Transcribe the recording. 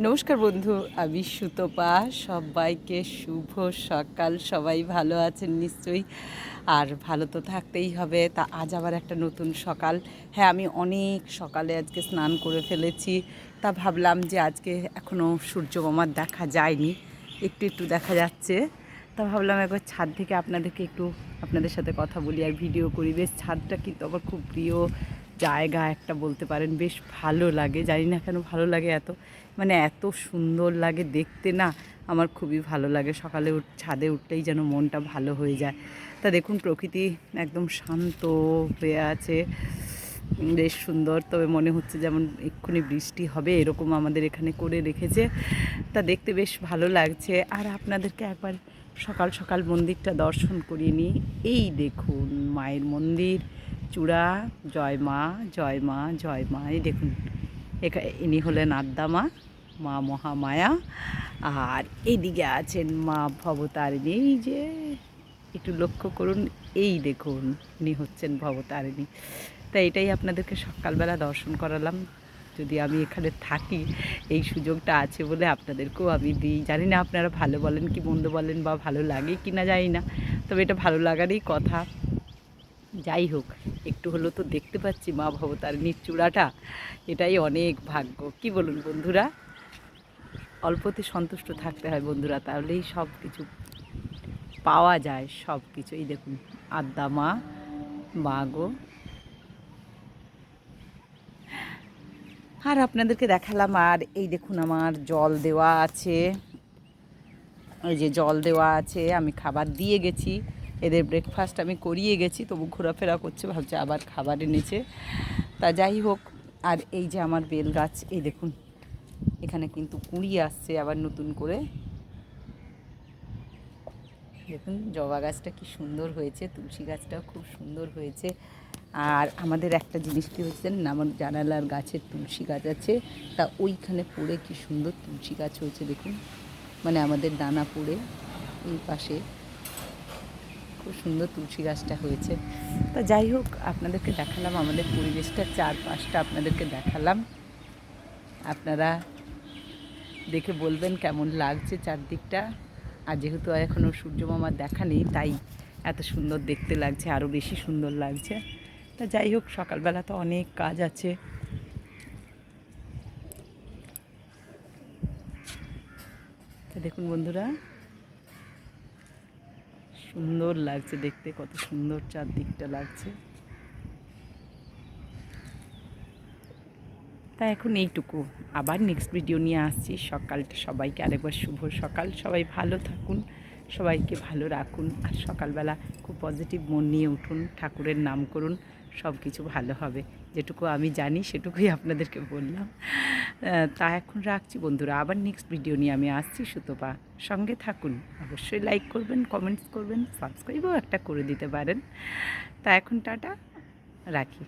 নমস্কার বন্ধু, আমি সুতপা। সবাইকে শুভ সকাল। সবাই ভালো আছেন নিশ্চয়ই? আর ভালো তো থাকতেই হবে। তা আজ আবার একটা নতুন সকাল। হ্যাঁ আমি অনেক সকালে আজকে স্নান করে ফেলেছি। তা ভাবলাম যে আজকে এখনও সূর্য মামার দেখা যায়নি। একটু একটু দেখা যাচ্ছে। তা ভাবলাম একবার ছাদ থেকে আপনাদেরকে একটু আপনাদের সাথে কথা বলি আর ভিডিও করি। বেশ, ছাদটা কিন্তু আমার খুব প্রিয়। জায়গা একটা বলতে পারেন, বেশ ভালো লাগে। জানি না কেন ভালো লাগে এত মানে এত সুন্দর লাগে দেখতে না, আমার খুবই ভালো লাগে। সকালে উঠ, ছাদে উঠলেই যেন মনটা ভালো হয়ে যায়। তা দেখুন, প্রকৃতি একদম শান্ত হয়ে আছে, বেশ সুন্দর। তবে মনে হচ্ছে যেমন এক্ষুনি বৃষ্টি হবে, এরকম আমাদের এখানে করে রেখেছে। তা দেখতে বেশ ভালো লাগছে। আর আপনাদেরকে একবার সকাল সকাল মন্দিরটা দর্শন করিয়ে নিই। এই দেখুন, মায়ের মন্দির। চূড়া, জয় মা জয় মা জয় মা। এই দেখুন ইনি হলেন আদ্যা মা মা মহামায়া। আর এইদিকে আছেন মা ভবতারিণী। এই যে, একটু লক্ষ্য করুন, এই দেখুন, ইনি হচ্ছেন ভবতারিণী। তা এটাই আপনাদেরকে সকালবেলা দর্শন করালাম। যদি আমি এখানে থাকি, এই সুযোগটা আছে বলে আপনাদেরকেও আমি দিই। জানি না আপনারা ভালো বলেন কি মন্দ বলেন বা ভালো লাগে কি না, জানি না। তবে এটা ভালো লাগারই কথা। যাই হোক, একটু হলেও তো দেখতে পাচ্ছি মা ভবতারিণীর চূড়াটা। এটাই অনেক ভাগ্য। কি বলুন বন্ধুরা? অল্পতে সন্তুষ্ট থাকতে হয় বন্ধুরা, তাহলেই সব কিছু পাওয়া যায়, সব কিছু। এই দেখুন আদ্যা মা মা গো। আর আপনাদেরকে দেখালাম, আর এই দেখুন আমার জল দেওয়া আছে। ওই যে জল দেওয়া আছে, আমি খাবার দিয়ে গেছি। এদের ব্রেকফাস্ট আমি করিয়ে গেছি, তবু ঘোরাফেরা করছে, ভাবছে আবার খাবার এনেছে। তা যাই হোক, আর এই যে আমার বেল গাছ এই দেখুন, এখানে কিন্তু কুঁড়ি আসছে আবার নতুন করে। দেখুন, জবা গাছটা কি সুন্দর হয়েছে, তুলসী গাছটাও খুব সুন্দর হয়েছে। আর আমাদের একটা জিনিস কি হচ্ছে না আমার জানালার গাছের তুলসী গাছ আছে, তা ওইখানে পড়ে কি সুন্দর তুলসী গাছ হয়েছে, দেখুন। মানে আমাদের দানা পড়ে, এই পাশে। খুব সুন্দর তুলসী গাছটা হয়েছে। তা যাই হোক, আপনাদেরকে দেখালাম আমাদের পরিবেশটা চারপাশটা, আপনাদেরকে দেখালাম। আপনারা দেখে বলবেন কেমন লাগছে চারদিকটা। আর যেহেতু এখনও সূর্য মামার দেখা নেই, তাই এত সুন্দর দেখতে লাগছে আরও বেশি সুন্দর লাগছে। তা যাই হোক, সকালবেলা তো অনেক কাজ আছে। দেখুন বন্ধুরা সুন্দর লাগছে দেখতে, কত সুন্দর চারদিকটা লাগছে। তা এখন এইটুকু। আবার নেক্সট ভিডিও নিয়ে আসছি। সকালটা সবাইকে আরেকবার শুভ সকাল। সবাই ভালো থাকুন, সবাইকে ভালো রাখুন, আর সকালবেলা খুব পজিটিভ মন নিয়ে উঠুন, ঠাকুরের নাম করুন। সব কিছু ভালো হবে। যেটুকু আমি জানি, সেটুকুই আপনাদেরকে বললাম। তা এখন রাখছি বন্ধুরা। আবার নেক্সট ভিডিও নিয়ে আমি আসছি। সুতোপা, সঙ্গে থাকুন। অবশ্যই লাইক করবেন কমেন্টস করবেন সাবস্ক্রাইবও একটা করে দিতে পারেন। তা এখন টাটা, রাখি।